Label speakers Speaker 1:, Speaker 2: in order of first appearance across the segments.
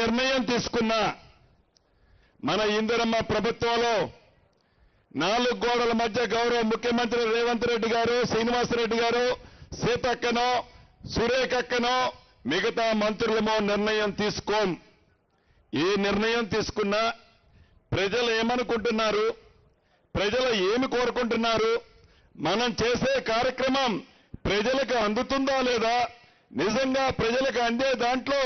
Speaker 1: నిర్ణయం తీసుకున్నా మన ఇందిరమ్మ ప్రభుత్వంలో నాలుగు గోడల మధ్య గౌరవ ముఖ్యమంత్రి రేవంత్ రెడ్డి గారు శ్రీనివాసరెడ్డి గారు సీతక్కనో సురేఖక్కనో మిగతా మంత్రులమో నిర్ణయం తీసుకోం. ఏ నిర్ణయం తీసుకున్నా ప్రజలు ఏమనుకుంటున్నారు? ప్రజలు ఏమి కోరుకుంటున్నారు? మనం చేసే కార్యక్రమం ప్రజలకు అందుతుందా లేదా? నిజంగా ప్రజలకు అందే దాంట్లో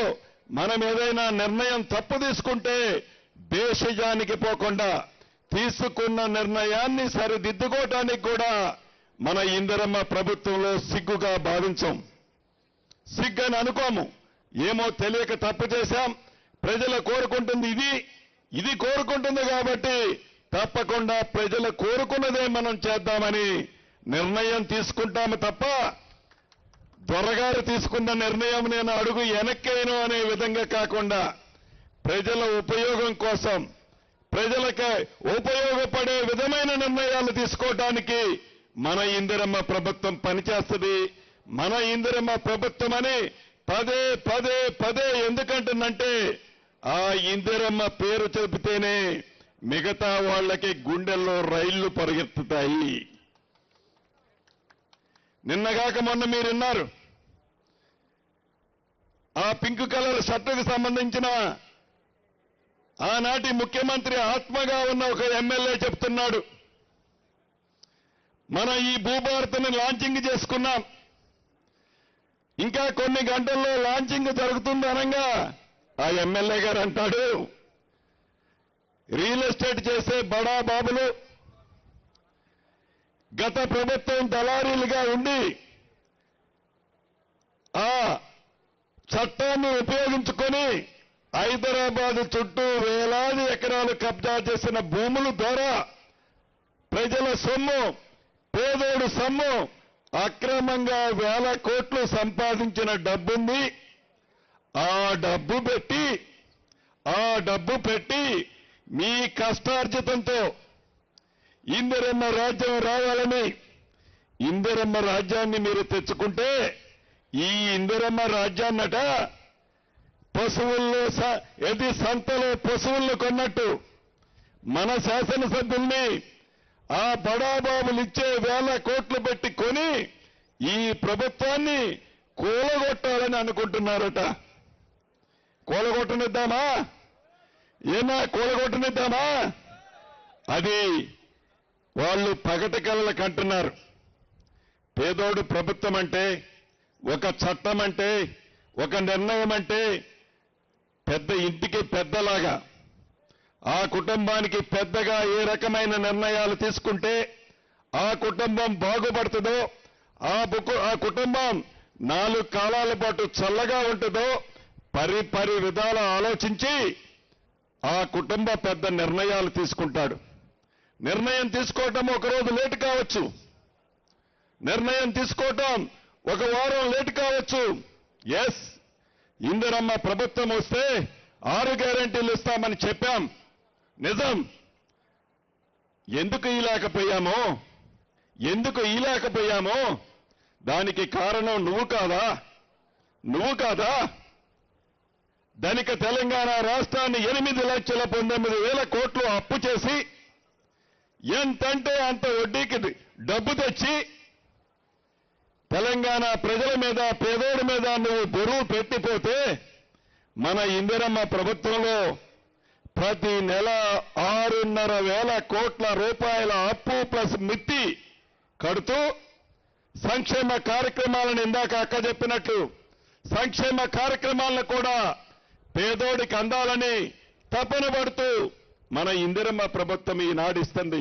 Speaker 1: మనం ఏదైనా నిర్ణయం తప్పు తీసుకుంటే దేశజానికి పోకుండా తీసుకున్న నిర్ణయాన్ని సరిదిద్దుకోవటానికి కూడా మన ఇందిరమ్మ ప్రభుత్వంలో సిగ్గుగా భావించం. సిగ్గని అనుకోము. ఏమో తెలియక తప్పు చేశాం. ప్రజలు కోరుకుంటుంది ఇది ఇది కోరుకుంటుంది కాబట్టి తప్పకుండా ప్రజలు కోరుకున్నదే మనం చేద్దామని నిర్ణయం తీసుకుంటాము తప్ప త్వరగారు తీసుకున్న నిర్ణయం నేను అడుగు వెనక్కేను అనే విధంగా కాకుండా ప్రజల ఉపయోగం కోసం ప్రజలకు ఉపయోగపడే విధమైన నిర్ణయాలు తీసుకోవడానికి మన ఇందిరమ్మ ప్రభుత్వం పనిచేస్తుంది. మన ఇందిరమ్మ ప్రభుత్వం అని పదే పదే పదే ఎందుకంటుందంటే ఆ ఇందిరమ్మ పేరు చెబితేనే మిగతా వాళ్ళకి గుండెల్లో రైళ్ళు పరిగెత్తుతాయి. నిన్నగాక మొన్న మీరున్నారు ఆ పింక్ కలర్ షర్టుకు సంబంధించిన ఆనాటి ముఖ్యమంత్రి ఆత్మగా ఉన్న ఒక ఎమ్మెల్యే చెప్తున్నాడు. మన ఈ భూభారతిని లాంచింగ్ చేసుకున్నాం. ఇంకా కొన్ని గంటల్లో లాంచింగ్ జరుగుతుంది అనగా ఆ ఎమ్మెల్యే గారు అంటాడు రియల్ ఎస్టేట్ చేసే బడా బాబులు గత ప్రభుత్వం దళారీలుగా ఉండి ఆ చట్టాన్ని ఉపయోగించుకొని హైదరాబాద్ చుట్టూ వేలాది ఎకరాలు కబ్జా చేసిన భూముల ద్వారా ప్రజల సొమ్ము పేదోడు సొమ్ము అక్రమంగా వేల కోట్లు సంపాదించిన డబ్బుంది. ఆ డబ్బు పెట్టి ఆ డబ్బు పెట్టి మీ కష్టార్జితంతో ఇందిరమ్మ రాజ్యం రావాలని ఇందిరమ్మ రాజ్యాన్ని మీరు తెచ్చుకుంటే ఈ ఇందిరమ్మ రాజ్యాన్నట పశువుల్లో స- ఎది సంతలో పశువులను కొన్నట్టు. మన శాసనసభ్యుల్ని ఆ బడాబాబులు ఇచ్చే వేల కోట్లు పెట్టి కొని ఈ ప్రభుత్వాన్ని కూలగొట్టాలని అనుకుంటున్నారట. కూలగొట్టనిద్దామా? ఏమా కూలగొట్టనిద్దామా? అది వాళ్ళు పగటి కలలకు అంటున్నారు పేదోడు ప్రభుత్వం అంటే ఒక చట్టం అంటే ఒక నిర్ణయం అంటే పెద్ద ఇంటికి పెద్దలాగా ఆ కుటుంబానికి పెద్దగా ఏ రకమైన నిర్ణయాలు తీసుకుంటే ఆ కుటుంబం బాగుపడుతుందో ఆ బుకు- ఆ కుటుంబం నాలుగు కాలాల పాటు చల్లగా ఉంటుందో పరి పరి విధాల ఆలోచించి ఆ కుటుంబ పెద్ద నిర్ణయాలు తీసుకుంటాడు. నిర్ణయం తీసుకోవటం ఒక రోజు లేటు కావచ్చు. నిర్ణయం తీసుకోవటం ఒక వారం లేటు కావచ్చు. ఎస్ ఇందిరమ్మ ప్రభుత్వం వస్తే ఆరు గ్యారంటీలు ఇస్తామని చెప్పాం. నిజం. ఎందుకు ఇలాకపోయామో? ఎందుకు ఇలాకపోయామో? దానికి కారణం నువ్వు కాదా? నువ్వు కాదా? ధనిక తెలంగాణ రాష్ట్రాన్ని ఎనిమిది లక్షల పంతొమ్మిది వేల కోట్లు అప్పు చేసి ఎంతంటే అంత వడ్డీకి డబ్బు తెచ్చి తెలంగాణ ప్రజల మీద పేదోడి మీద నువ్వు బరువు పెట్టిపోతే మన ఇందిరమ్మ ప్రభుత్వంలో ప్రతి నెల ఆరున్నర వేల కోట్ల రూపాయల అప్పు ప్లస్ మిత్తి కడుతూ సంక్షేమ కార్యక్రమాలను ఇందాక అక్క చెప్పినట్లు సంక్షేమ కార్యక్రమాలను కూడా పేదోడికి అందాలని తపన పడుతూ మన ఇందిరమ్మ ప్రభుత్వం ఈనాడిస్తుంది